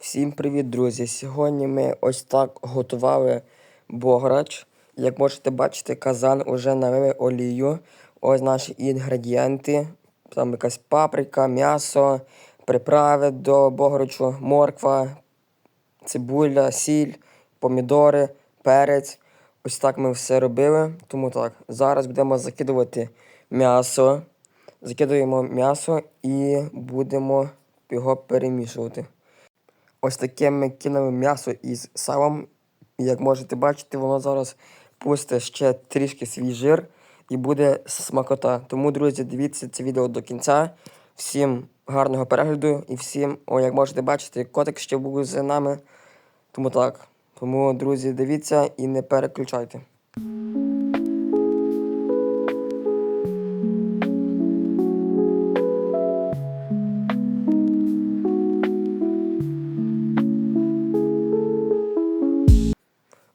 Всім привіт, друзі! Сьогодні ми ось так готували бограч. Як можете бачити, казан уже налили олію. Ось наші інгредієнти. Там якась паприка, м'ясо, приправи до бограчу, морква, цибуля, сіль, помідори, перець. Ось так ми все робили. Тому так, зараз будемо закидувати м'ясо. Закидуємо м'ясо і будемо його перемішувати. Ось таке ми кинули м'ясо із салом. І як можете бачити, воно зараз пусте ще трішки свій жир і буде смакота. Тому, друзі, дивіться це відео до кінця. Всім гарного перегляду і всім, о, як можете бачити, котик ще був з нами. Тому так. Тому, друзі, дивіться і не переключайте.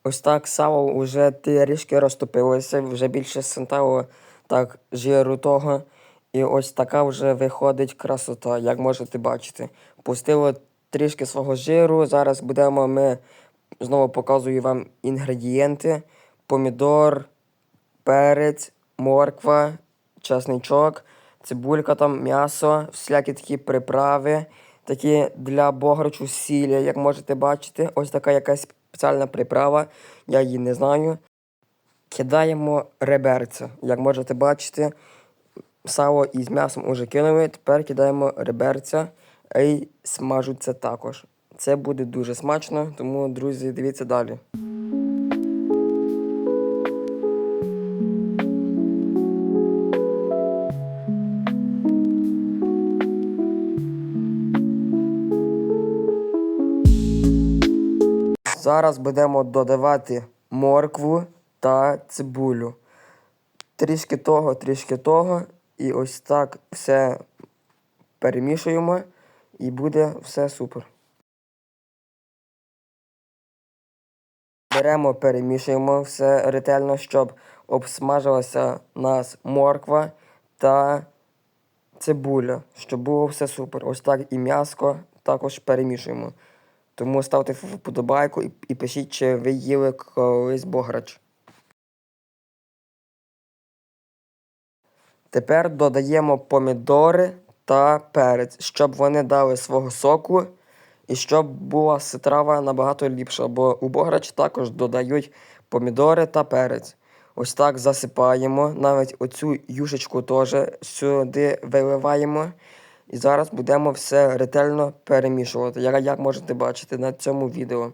Ось так сало вже трішки розтопилося, вже більше сантало так жиру того. І ось така вже виходить красота, як можете бачити. Пустило трішки свого жиру. Зараз будемо ми знову показую вам інгредієнти: помідор, перець, морква, часничок, цибулька, там, м'ясо, всякі такі приправи, такі для бограчу сілля, як можете бачити. Ось така якась спеціальна приправа, я її не знаю. Кидаємо реберця. Як можете бачити, сало із м'ясом уже кинули. Тепер кидаємо реберця і смажуться також. Це буде дуже смачно, тому, друзі, дивіться далі. Зараз будемо додавати моркву та цибулю. Трішки того, трішки того. І ось так все перемішуємо і буде все супер. Беремо, перемішуємо все ретельно, щоб обсмажилася нас морква та цибуля, щоб було все супер. Ось так і м'яско також перемішуємо. Тому ставте вподобайку і, і пишіть, чи ви їли колись бограч. Тепер додаємо помідори та перець, щоб вони дали свого соку і щоб була страва набагато ліпша, бо у бограч також додають помідори та перець. Ось так засипаємо. Навіть оцю юшечку теж сюди виливаємо. І зараз будемо все ретельно перемішувати, як, як можете бачити на цьому відео.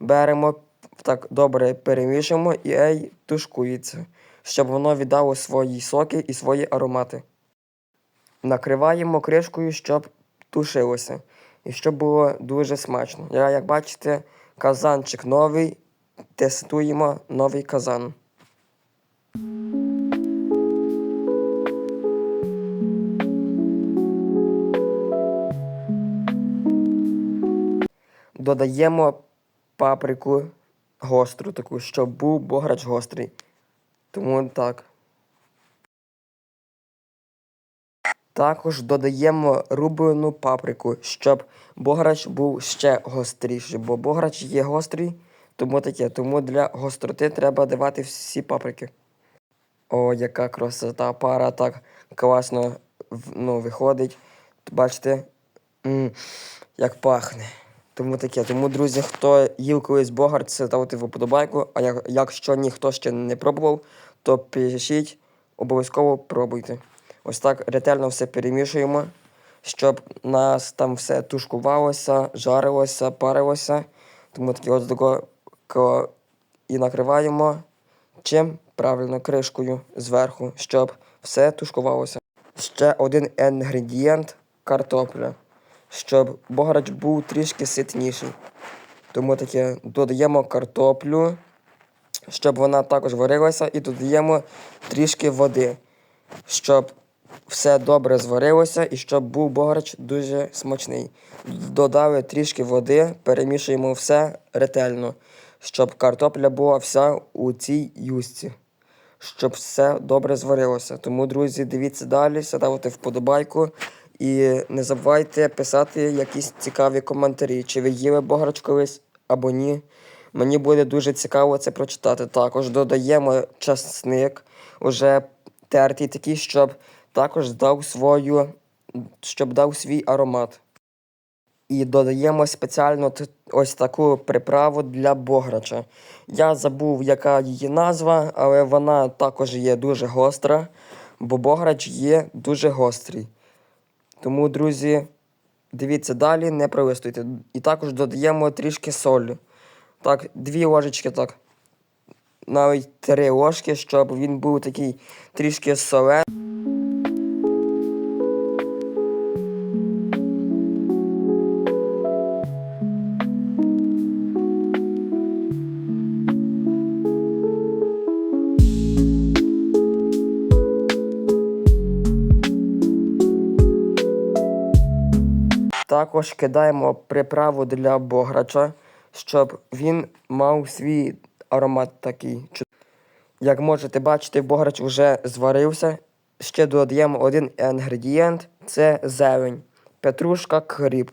Беремо, так добре перемішуємо і ей тушкується, щоб воно віддало свої соки і свої аромати. Накриваємо кришкою, щоб тушилося. І щоб було дуже смачно. Я, як бачите, казанчик новий. Тестуємо новий казан. Додаємо паприку гостру таку, щоб був бограч гострий. Тому так. Також додаємо рублену паприку, щоб бограч був ще гостріший, бо бограч є гострий, тому таке. Тому для гостроти треба давати всі паприки. О, яка красота, пара так класно ну, виходить. Бачите, як пахне. Тому таке. Тому, друзі, хто їв колись богарт, ставте вподобайку. А як, якщо ніхто ще не пробував, то пишіть, обов'язково пробуйте. Ось так ретельно все перемішуємо, щоб нас там все тушкувалося, жарилося, парилося. Тому таке от такого і накриваємо чим правильно кришкою зверху, щоб все тушкувалося. Ще один інгредієнт картопля щоб бограч був трішки ситніший. Тому таке додаємо картоплю, щоб вона також варилася, і додаємо трішки води, щоб все добре зварилося і щоб був бограч дуже смачний. Додали трішки води, перемішуємо все ретельно, щоб картопля була вся у цій юсці. Щоб все добре зварилося. Тому, друзі, дивіться далі, ставте вподобайку І не забувайте писати якісь цікаві коментарі, чи ви їли бограч колись або ні. Мені буде дуже цікаво це прочитати. Також додаємо часник, уже тертий такий, щоб також дав свою, щоб дав свій аромат. І додаємо спеціально ось таку приправу для бограча. Я забув, яка її назва, але вона також є дуже гостра, бо бограч є дуже гострий. Тому, друзі, дивіться далі, не пролистуйте. І також додаємо трішки солі. Так, дві ложечки, так. Навіть три ложки, щоб він був такий трішки солений. Також кидаємо приправу для бограча, щоб він мав свій аромат такий. Як можете бачити, бограч вже зварився. Ще додаємо один інгредієнт це зелень, петрушка, кріп.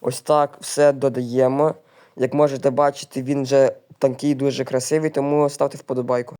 Ось так все додаємо. Як можете бачити, він вже такий дуже красивий, тому ставте вподобайку.